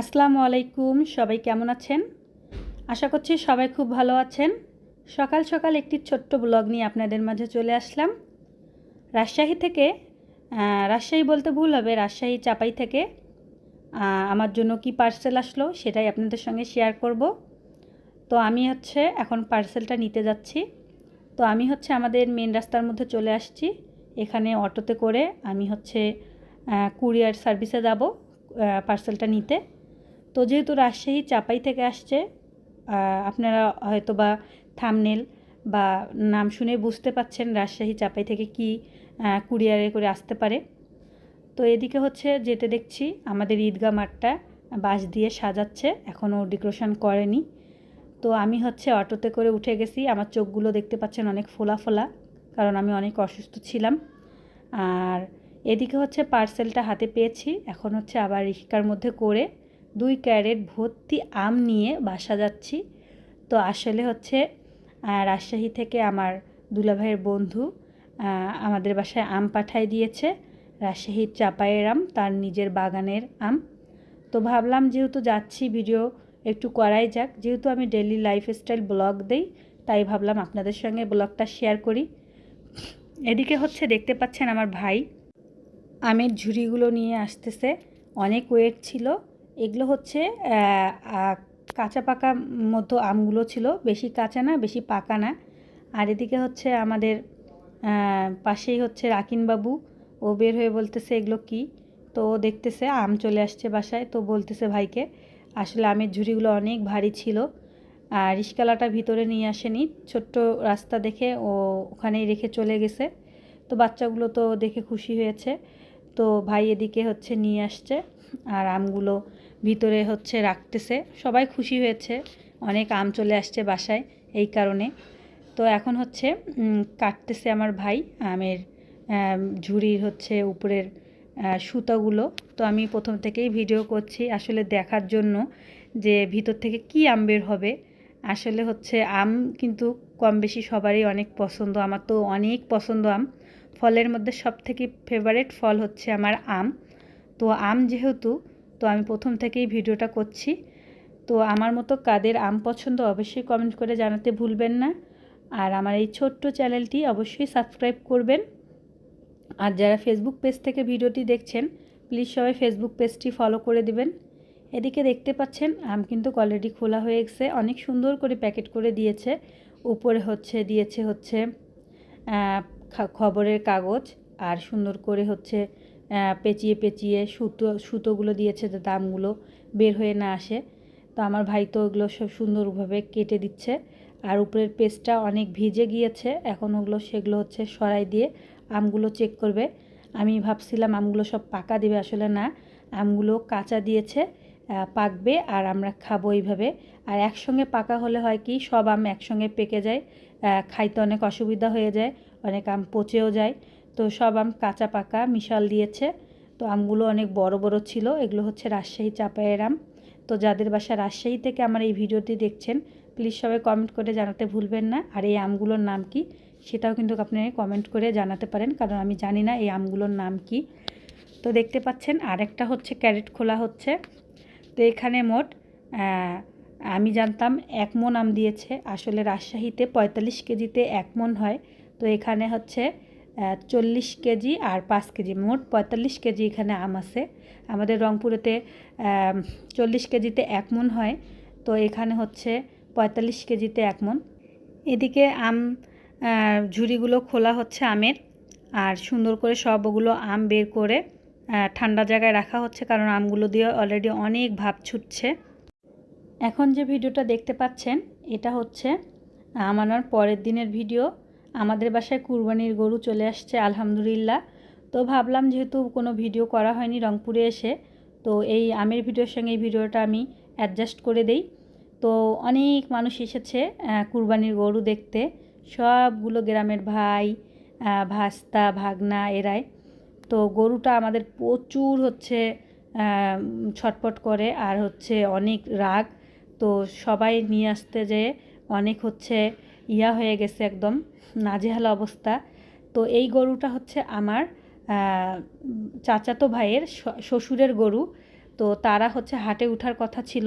আসসালামু আলাইকুম, সবাই কেমন আছেন? আশা করছি সবাই খুব ভালো আছেন। সকাল সকাল একটি ছোট্ট ব্লগ নিয়ে আপনাদের মাঝে চলে আসলাম। রাজশাহী থেকে রাজশাহী বলতে ভুল হবে, রাজশাহী চাপাই থেকে আমার জন্য কি পার্সেল আসলো সেটাই আপনাদের সঙ্গে শেয়ার করব। তো আমি হচ্ছে এখন পার্সেলটা নিতে যাচ্ছি। তো আমি হচ্ছে আমাদের মেন রাস্তার মধ্যে চলে আসছি। এখানে অটোতে করে আমি হচ্ছে কুরিয়ার সার্ভিসে যাব পার্সেলটা নিতে। তো যেহেতু রাজশাহী চাপাই থেকে আসছে আপনারা হয়তো বা থামনেল বা নাম শুনে বুঝতে পাচ্ছেন রাজশাহী চাপাই থেকে কি কুরিয়ারে করে আসতে পারে। তো এদিকে হচ্ছে যেতে দেখছি, আমাদের ঈদগাহ মাঠটা বাঁশ দিয়ে সাজাচ্ছে এখনও ডেকোরেশন করেনি। তো আমি হচ্ছে অটোতে করে উঠে গেছি, আমার চোখগুলো দেখতে পাচ্ছেন অনেক ফোলা ফোলা, কারণ আমি অনেক অসুস্থ ছিলাম। আর এদিকে হচ্ছে পার্সেলটা হাতে পেয়েছি, এখন হচ্ছে আবার রিক্সার মধ্যে করে দুই ক্যারেট ভর্তি আম নিয়ে বাসা যাচ্ছি। তো আসলে হচ্ছে রাজশাহী থেকে আমার দুলাভাইয়ের বন্ধু আমাদের বাসায় আম পাঠাই দিয়েছে। রাজশাহীর চাপায়ের আম, তার নিজের বাগানের আম। তো ভাবলাম যেহেতু যাচ্ছি, ভিডিও একটু করাই যাক। যেহেতু আমি ডেলি লাইফস্টাইল ব্লগ দেই, তাই ভাবলাম আপনাদের সঙ্গে ব্লগটা শেয়ার করি। এদিকে হচ্ছে দেখতে পাচ্ছেন আমার ভাই। আমের ঝুড়িগুলো নিয়ে আসতেছে। অনেক ওয়েট ছিল। এগুলো হচ্ছে কাঁচা পাকা মতো আমগুলো ছিল। বেশি কাঁচা না, বেশি পাকা না। আর এদিকে হচ্ছে আমাদের পাশেই হচ্ছে রাকিনবাবু ও বের হয়ে বলতেছে, এগুলো কি? তো ও দেখতেছে, আম চলে আসছে বাসায়। তো বলতেছে ভাইকে, আসলে আমের ঝুড়িগুলো অনেক ভারী ছিল। আর রিস্কালাটা ভিতরে নিয়ে আসেনি। ছোট্ট রাস্তা দেখে ও ওখানেই রেখে চলে গেছে। তো বাচ্চাগুলো তো দেখে খুশি হয়েছে। তো ভাই এদিকে হচ্ছে নিয়ে আসছে। আর আমগুলো ভিতরে হচ্ছে রাখতেছে। সবাই খুশি হয়েছে। অনেক আম চলে আসছে বাসায় এই কারণে। তো এখন হচ্ছে কাটতেছে আমার ভাই আমের ঝুড়ির হচ্ছে উপরের সুতাগুলো। তো আমি প্রথম থেকেই ভিডিও করছি আসলে দেখার জন্য যে ভিতর থেকে কি আম বের হবে। আসলে হচ্ছে আম কিন্তু কম বেশি সবারই অনেক পছন্দ। আমার তো অনেক পছন্দ আম। ফলের মধ্যে সব থেকে ফেভারেট ফল হচ্ছে আমার আম। তো আম যেহেতু তো আমি প্রথম থেকেই ভিডিওটা করছি। তো আমার মতো কাদের আম পছন্দ অবশ্যই কমেন্ট করে জানাতে ভুলবেন না। আর আমার এই ছোট্ট চ্যানেলটি অবশ্যই সাবস্ক্রাইব করবেন। আর যারা ফেসবুক পেজ থেকে ভিডিওটি দেখছেন প্লিজ সবাই ফেসবুক পেজটি ফলো করে দিবেন। এদিকে দেখতে পাচ্ছেন, আম কিন্তু অলরেডি খোলা হয়ে গেছে। অনেক সুন্দর করে প্যাকেট করে দিয়েছে। উপরে হচ্ছে, দিয়েছে হচ্ছে খবরের কাগজ। আর সুন্দর করে হচ্ছে পেঁচিয়ে পেঁচিয়ে সুতো, সুতোগুলো দিয়েছে যে দামগুলো বের হয়ে না আসে। তো আমার ভাই তো ওগুলো সব সুন্দরভাবে কেটে দিচ্ছে। আর উপরের পেস্টটা অনেক ভিজে গিয়েছে, এখন ওগুলো সেগুলো হচ্ছে সরাই দিয়ে আমগুলো চেক করবে। আমি ভাবছিলাম আমগুলো সব পাকা দেবে, আসলে না। আমগুলো কাঁচা দিয়েছে পাকবে আর আমরা খাব এইভাবে। আর একসঙ্গে পাকা হলে হয় কি, সব আম একসঙ্গে পেকে যায়। খাইতে অনেক অসুবিধা হয়ে যায়, অনেক আম পচেও যায়। তো সব আম কাঁচা পাকা, মিশাল দিয়েছে। তো আমগুলো অনেক বড় বড় ছিল। এগুলো হচ্ছে রাজশাহী চাপায়ের আম। তো যাদের বাসা রাজশাহী থেকে আমার এই ভিডিওটি দেখছেন প্লিজ সবাই কমেন্ট করে জানাতে ভুলবেন না। আর এই আমগুলোর নাম কি, সেটাও কিন্তু আপনি কমেন্ট করে জানাতে পারেন, কারণ আমি জানি না এই আমগুলোর নাম কি। তো দেখতে পাচ্ছেন, আরেকটা হচ্ছে ক্যারেট খোলা হচ্ছে। তো এখানে মোট আমি জানতাম এক মন আম দিয়েছে। আসলে রাজশাহীতে পঁয়তাল্লিশ কেজিতে এক মন হয়। তো এখানে হচ্ছে চল্লিশ কেজি আর পাঁচ কেজি, মোট পঁয়তাল্লিশ কেজি এখানে আম আছে। আমাদের রংপুরেতে চল্লিশ কেজিতে এক মন হয়, তো এখানে হচ্ছে পঁয়তাল্লিশ কেজিতে এক মন। এদিকে আম ঝুড়িগুলো খোলা হচ্ছে আমের, আর সুন্দর করে সবগুলো আম বের করে ঠান্ডা জায়গায় রাখা হচ্ছে, কারণ আমগুলো দিয়ে অলরেডি অনেক ভাব ছুটছে। এখন যে ভিডিওটা দেখতে পাচ্ছেন, এটা হচ্ছে আমার পরের দিনের ভিডিও। আমাদের বাসায় কুরবানির গরু চলে আসছে, আলহামদুলিল্লাহ। তো ভাবলাম যেহেতু কোনো ভিডিও করা হয়নি রংপুরে এসে, তো এই আমের ভিডিওর সঙ্গে এই ভিডিওটা আমি অ্যাডজাস্ট করে দেই। তো অনেক মানুষ এসেছে কুরবানির গরু দেখতে। সবগুলো গ্রামের ভাই ভাস্তা, ভাগনা, এরাই। তো গরুটা আমাদের প্রচুর হচ্ছে ছটপট করে আর হচ্ছে অনেক রাগ। তো সবাই নিয়ে আসতে যেয়ে অনেক হচ্ছে ইয়া হয়ে গেছে একদম নাজেহাল অবস্থা। তো এই গরুটা হচ্ছে আমার চাচাতো ভাইয়ের শ্বশুরের গরু। তো তারা হচ্ছে হাটে ওঠার কথা ছিল।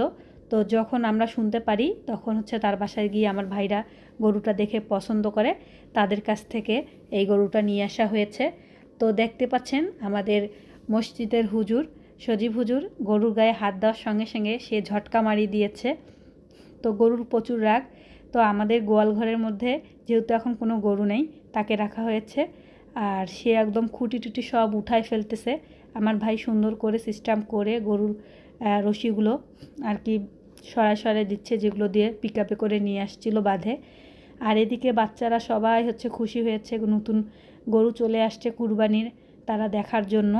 তো যখন আমরা শুনতে পারি, তখন হচ্ছে তার বাসায় গিয়ে আমার ভাইরা গরুটা দেখে পছন্দ করে। তাদের কাছ থেকে এই গরুটা নিয়ে আসা হয়েছে। তো দেখতে পাচ্ছেন আমাদের মসজিদের হুজুর, সজীব হুজুর, গরুর গায়ে হাত দেওয়ার সঙ্গে সঙ্গে সে ঝটকা মারি দিয়েছে। তো গরুর প্রচুর রাগ। তো আমাদের গোয়াল ঘরের মধ্যে যেহেতু এখন কোনো গরু নেই, তাকে রাখা হয়েছে। আর সে একদম খুঁটি টুটি সব উঠায় ফেলতেছে। আমার ভাই সুন্দর করে সিস্টেম করে গরুর রশিগুলো আর কি সরায় সরায় দিচ্ছে, যেগুলো দিয়ে পিক আপে করে নিয়ে আসছিল বাঁধে। আর এদিকে বাচ্চারা সবাই হচ্ছে খুশি হয়েছে, নতুন গরু চলে আসছে কুরবানির তারা দেখার জন্য।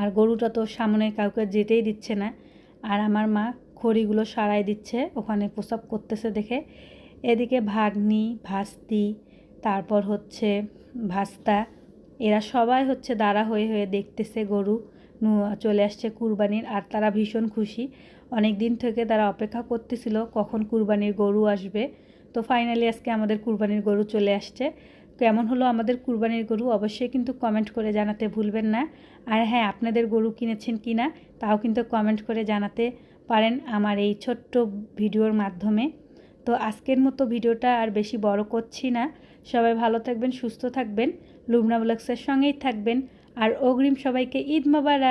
আর গরুটা তো সামনে কাউকে যেতেই দিচ্ছে না। আর আমার মা খড়িগুলো সারাই দিচ্ছে, ওখানে প্রসাব করতেছে দেখে। এদিকে ভাগ্নি, ভাস্তি, তারপর হচ্ছে ভাস্তা, এরা সবাই হচ্ছে দাঁড়া হয়ে হয়ে দেখতেছে গরু চলে আসছে কুরবানির, আর তারা ভীষণ খুশি। অনেক দিন থেকে তারা অপেক্ষা করতেছিল কখন কুরবানির গরু আসবে। তো ফাইনালি আজকে আমাদের কুরবানির গরু চলে আসছে। কেমন হলো আমাদের কুরবানির গরু? অবশ্যই কিন্তু কমেন্ট করে জানাতে ভুলবেন না। আর হ্যাঁ আপনাদের গরু কিনেছেন কি না তাও কিন্তু কমেন্ট করে জানাতে পারেন আমার এই ছোট্ট ভিডিওর মাধ্যমে। তো আজকের মতো ভিডিওটা আর বেশি বড় করছি না। সবাই ভালো থাকবেন, সুস্থ থাকবেন। লুবনা ব্লগসের সঙ্গেই থাকবেন। আর অগ্রিম সবাইকে ঈদ মোবারক।